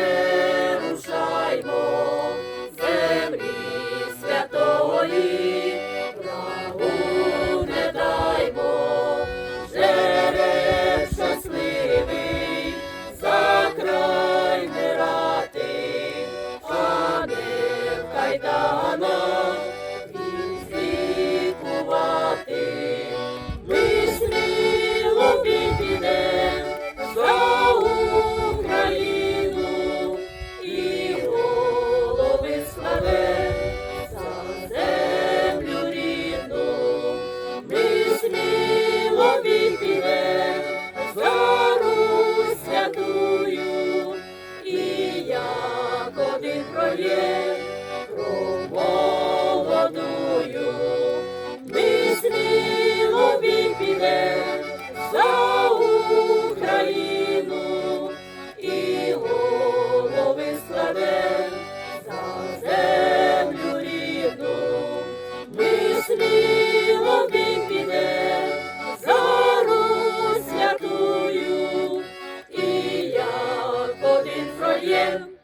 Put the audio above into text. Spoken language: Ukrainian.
не рушаймо землі святої, прагу не даймо, жереб щасливий, за край не рати. time.